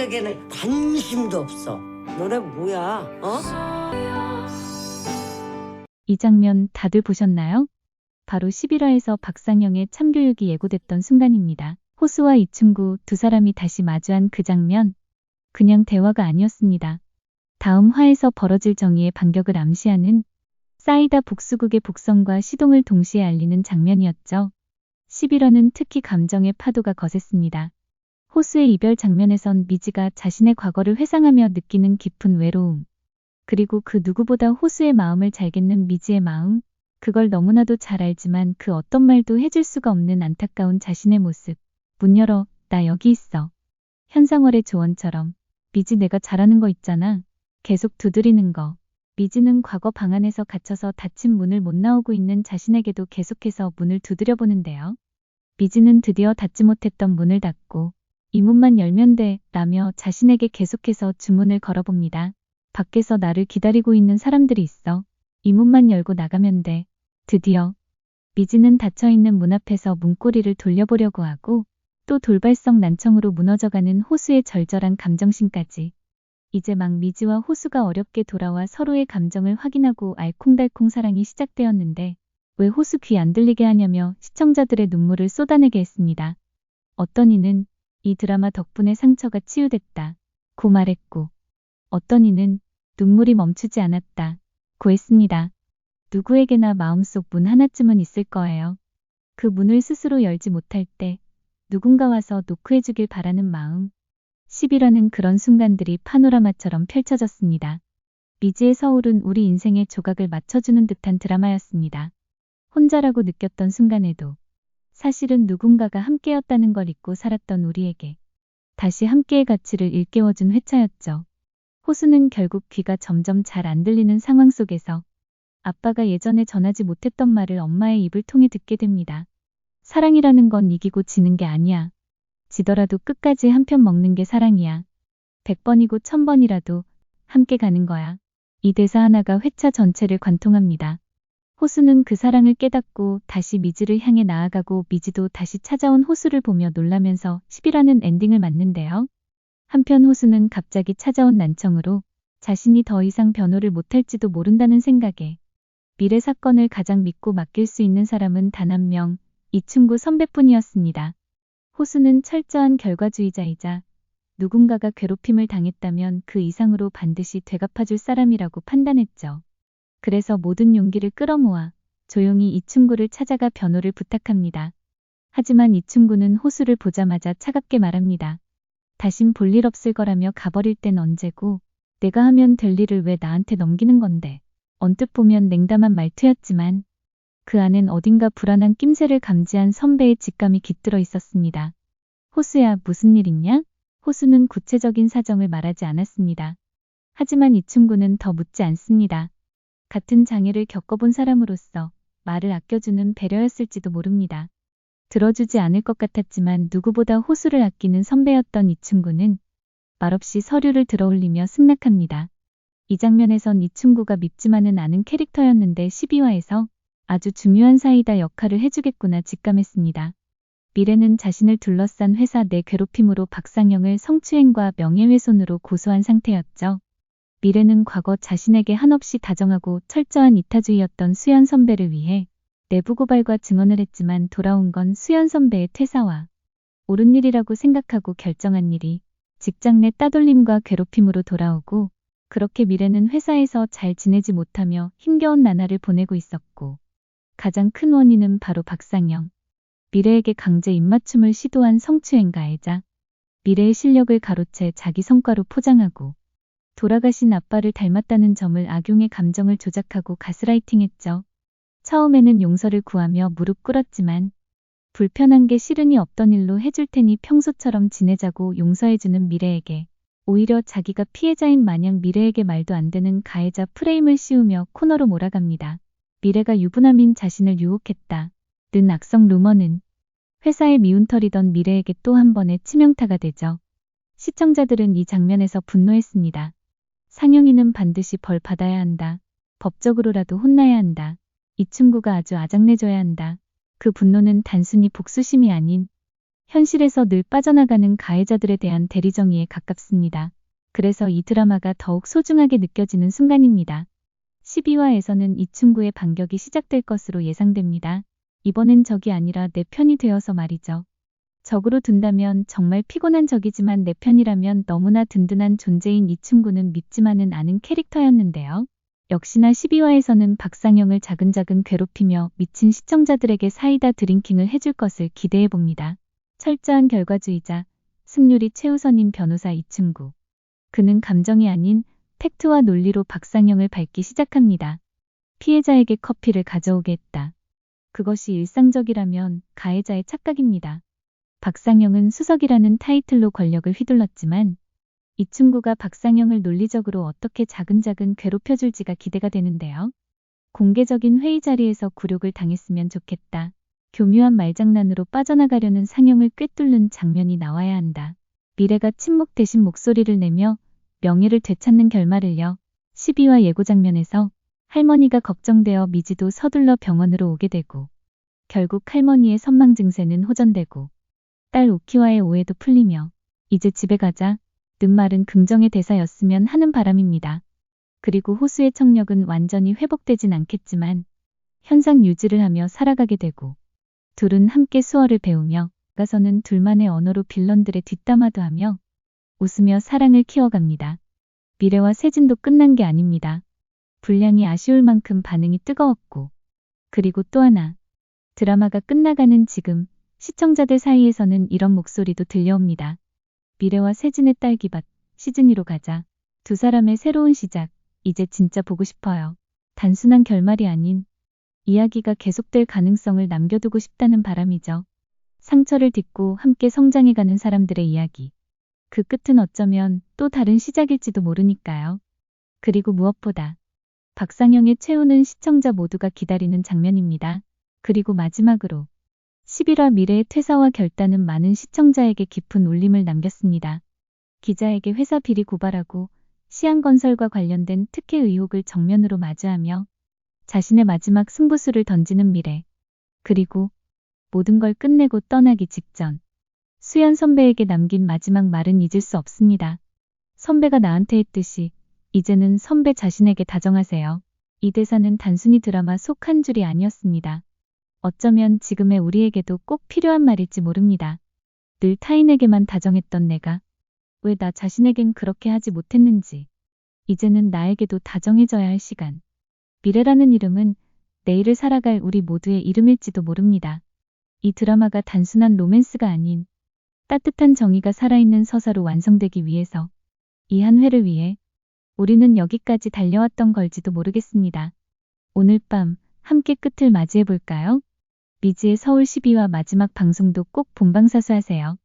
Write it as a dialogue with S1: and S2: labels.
S1: 생각에는 관심도 없어. 너네 뭐야? 어?
S2: 이 장면 다들 보셨나요? 바로 11화에서 박상영의 참교육이 예고됐던 순간입니다. 호수와 이충구 두 사람이 다시 마주한 그 장면. 그냥 대화가 아니었습니다. 다음 화에서 벌어질 정의의 반격을 암시하는 사이다 복수국의 복성과 시동을 동시에 알리는 장면이었죠. 11화는 특히 감정의 파도가 거셌습니다. 호수의 이별 장면에선 미지가 자신의 과거를 회상하며 느끼는 깊은 외로움. 그리고 그 누구보다 호수의 마음을 잘겠는 미지의 마음. 그걸 너무나도 잘 알지만 그 어떤 말도 해줄 수가 없는 안타까운 자신의 모습. 문 열어, 나 여기 있어. 현상월의 조언처럼. 미지 내가 잘하는 거 있잖아. 계속 두드리는 거. 미지는 과거 방 안에서 갇혀서 닫힌 문을 못 나오고 있는 자신에게도 계속해서 문을 두드려 보는데요. 미지는 드디어 닫지 못했던 문을 닫고 이 문만 열면 돼 라며 자신에게 계속해서 주문을 걸어봅니다. 밖에서 나를 기다리고 있는 사람들이 있어. 이 문만 열고 나가면 돼. 드디어 미지는 닫혀있는 문 앞에서 문고리를 돌려보려고 하고 또 돌발성 난청으로 무너져가는 호수의 절절한 감정심까지. 이제 막 미지와 호수가 어렵게 돌아와 서로의 감정을 확인하고 알콩달콩 사랑이 시작되었는데 왜 호수 귀 안 들리게 하냐며 시청자들의 눈물을 쏟아내게 했습니다. 어떤 이는 이 드라마 덕분에 상처가 치유됐다. 고 말했고 어떤 이는 눈물이 멈추지 않았다. 고 했습니다. 누구에게나 마음속 문 하나쯤은 있을 거예요. 그 문을 스스로 열지 못할 때 누군가 와서 노크해주길 바라는 마음. 11화는 그런 순간들이 파노라마처럼 펼쳐졌습니다. 미지의 서울은 우리 인생의 조각을 맞춰주는 듯한 드라마였습니다. 혼자라고 느꼈던 순간에도 사실은 누군가가 함께였다는 걸 잊고 살았던 우리에게 다시 함께의 가치를 일깨워준 회차였죠. 호수는 결국 귀가 점점 잘 안 들리는 상황 속에서 아빠가 예전에 전하지 못했던 말을 엄마의 입을 통해 듣게 됩니다. 사랑이라는 건 이기고 지는 게 아니야. 지더라도 끝까지 한 편 먹는 게 사랑이야. 100번이고 1000번이라도 함께 가는 거야. 이 대사 하나가 회차 전체를 관통합니다. 호수는 그 사랑을 깨닫고 다시 미지를 향해 나아가고 미지도 다시 찾아온 호수를 보며 놀라면서 11화는 엔딩을 맞는데요. 한편 호수는 갑자기 찾아온 난청으로 자신이 더 이상 변호를 못할지도 모른다는 생각에 미래 사건을 가장 믿고 맡길 수 있는 사람은 단 한 명, 이충구 선배뿐이었습니다. 호수는 철저한 결과주의자이자 누군가가 괴롭힘을 당했다면 그 이상으로 반드시 되갚아줄 사람이라고 판단했죠. 그래서 모든 용기를 끌어모아 조용히 이충구를 찾아가 변호를 부탁합니다. 하지만 이충구는 호수를 보자마자 차갑게 말합니다. 다신 볼 일 없을 거라며 가버릴 땐 언제고 내가 하면 될 일을 왜 나한테 넘기는 건데. 언뜻 보면 냉담한 말투였지만 그 안엔 어딘가 불안한 낌새를 감지한 선배의 직감이 깃들어 있었습니다. 호수야 무슨 일 있냐? 호수는 구체적인 사정을 말하지 않았습니다. 하지만 이충구는 더 묻지 않습니다. 같은 장애를 겪어본 사람으로서 말을 아껴주는 배려였을지도 모릅니다. 들어주지 않을 것 같았지만 누구보다 호수를 아끼는 선배였던 이충구는 말없이 서류를 들어올리며 승낙합니다. 이 장면에선 이충구가 밉지만은 않은 캐릭터였는데 12화에서 아주 중요한 사이다 역할을 해주겠구나 직감했습니다. 미래는 자신을 둘러싼 회사 내 괴롭힘으로 박상영을 성추행과 명예훼손으로 고소한 상태였죠. 미래는 과거 자신에게 한없이 다정하고 철저한 이타주의였던 수연 선배를 위해 내부 고발과 증언을 했지만 돌아온 건 수연 선배의 퇴사와 옳은 일이라고 생각하고 결정한 일이 직장 내 따돌림과 괴롭힘으로 돌아오고 그렇게 미래는 회사에서 잘 지내지 못하며 힘겨운 나날을 보내고 있었고 가장 큰 원인은 바로 박상영. 미래에게 강제 입맞춤을 시도한 성추행가이자 미래의 실력을 가로채 자기 성과로 포장하고 돌아가신 아빠를 닮았다는 점을 악용해 감정을 조작하고 가스라이팅했죠. 처음에는 용서를 구하며 무릎 꿇었지만 불편한 게 싫으니 없던 일로 해줄 테니 평소처럼 지내자고 용서해주는 미래에게 오히려 자기가 피해자인 마냥 미래에게 말도 안 되는 가해자 프레임을 씌우며 코너로 몰아갑니다. 미래가 유부남인 자신을 유혹했다. 는 악성 루머는 회사의 미운털이던 미래에게 또 한 번의 치명타가 되죠. 시청자들은 이 장면에서 분노했습니다. 상영이는 반드시 벌 받아야 한다. 법적으로라도 혼나야 한다. 이 친구가 아주 아작내줘야 한다. 그 분노는 단순히 복수심이 아닌 현실에서 늘 빠져나가는 가해자들에 대한 대리정의에 가깝습니다. 그래서 이 드라마가 더욱 소중하게 느껴지는 순간입니다. 12화에서는 이충구의 반격이 시작될 것으로 예상됩니다. 이번엔 적이 아니라 내 편이 되어서 말이죠. 적으로 둔다면 정말 피곤한 적이지만 내 편이라면 너무나 든든한 존재인 이충구는 밉지만은 않은 캐릭터였는데요. 역시나 12화에서는 박상영을 자근자근 괴롭히며 미친 시청자들에게 사이다 드링킹을 해줄 것을 기대해 봅니다. 철저한 결과주의자, 승률이 최우선인 변호사 이충구. 그는 감정이 아닌 팩트와 논리로 박상영을 밟기 시작합니다. 피해자에게 커피를 가져오게 했다. 그것이 일상적이라면 가해자의 착각입니다. 박상영은 수석이라는 타이틀로 권력을 휘둘렀지만 이충구가 박상영을 논리적으로 어떻게 자근자근 괴롭혀줄지가 기대가 되는데요. 공개적인 회의 자리에서 굴욕을 당했으면 좋겠다. 교묘한 말장난으로 빠져나가려는 상영을 꿰뚫는 장면이 나와야 한다. 미래가 침묵 대신 목소리를 내며 명예를 되찾는 결말을요. 12화 예고 장면에서 할머니가 걱정되어 미지도 서둘러 병원으로 오게 되고 결국 할머니의 선망 증세는 호전되고 딸 우키와의 오해도 풀리며 이제 집에 가자 늑말은 긍정의 대사였으면 하는 바람입니다. 그리고 호수의 청력은 완전히 회복되진 않겠지만 현상 유지를 하며 살아가게 되고 둘은 함께 수어를 배우며 가서는 둘만의 언어로 빌런들의 뒷담화도 하며 웃으며 사랑을 키워갑니다. 미래와 세진도 끝난 게 아닙니다. 분량이 아쉬울 만큼 반응이 뜨거웠고 그리고 또 하나 드라마가 끝나가는 지금 시청자들 사이에서는 이런 목소리도 들려옵니다. 미래와 세진의 딸기밭 시즌2로 가자. 두 사람의 새로운 시작 이제 진짜 보고 싶어요. 단순한 결말이 아닌 이야기가 계속될 가능성을 남겨두고 싶다는 바람이죠. 상처를 딛고 함께 성장해가는 사람들의 이야기. 그 끝은 어쩌면 또 다른 시작일지도 모르니까요. 그리고 무엇보다 박상영의 최후는 시청자 모두가 기다리는 장면입니다. 그리고 마지막으로 11화 미래의 퇴사와 결단은 많은 시청자에게 깊은 울림을 남겼습니다. 기자에게 회사 비리 고발하고 시안건설과 관련된 특혜 의혹을 정면으로 마주하며 자신의 마지막 승부수를 던지는 미래. 그리고 모든 걸 끝내고 떠나기 직전. 수연 선배에게 남긴 마지막 말은 잊을 수 없습니다. 선배가 나한테 했듯이 이제는 선배 자신에게 다정하세요. 이 대사는 단순히 드라마 속 한 줄이 아니었습니다. 어쩌면 지금의 우리에게도 꼭 필요한 말일지 모릅니다. 늘 타인에게만 다정했던 내가 왜 나 자신에겐 그렇게 하지 못했는지 이제는 나에게도 다정해져야 할 시간. 미래라는 이름은 내일을 살아갈 우리 모두의 이름일지도 모릅니다. 이 드라마가 단순한 로맨스가 아닌 따뜻한 정의가 살아있는 서사로 완성되기 위해서 이 한 회를 위해 우리는 여기까지 달려왔던 걸지도 모르겠습니다. 오늘 밤 함께 끝을 맞이해 볼까요? 미지의 서울 12화 마지막 방송도 꼭 본방사수하세요.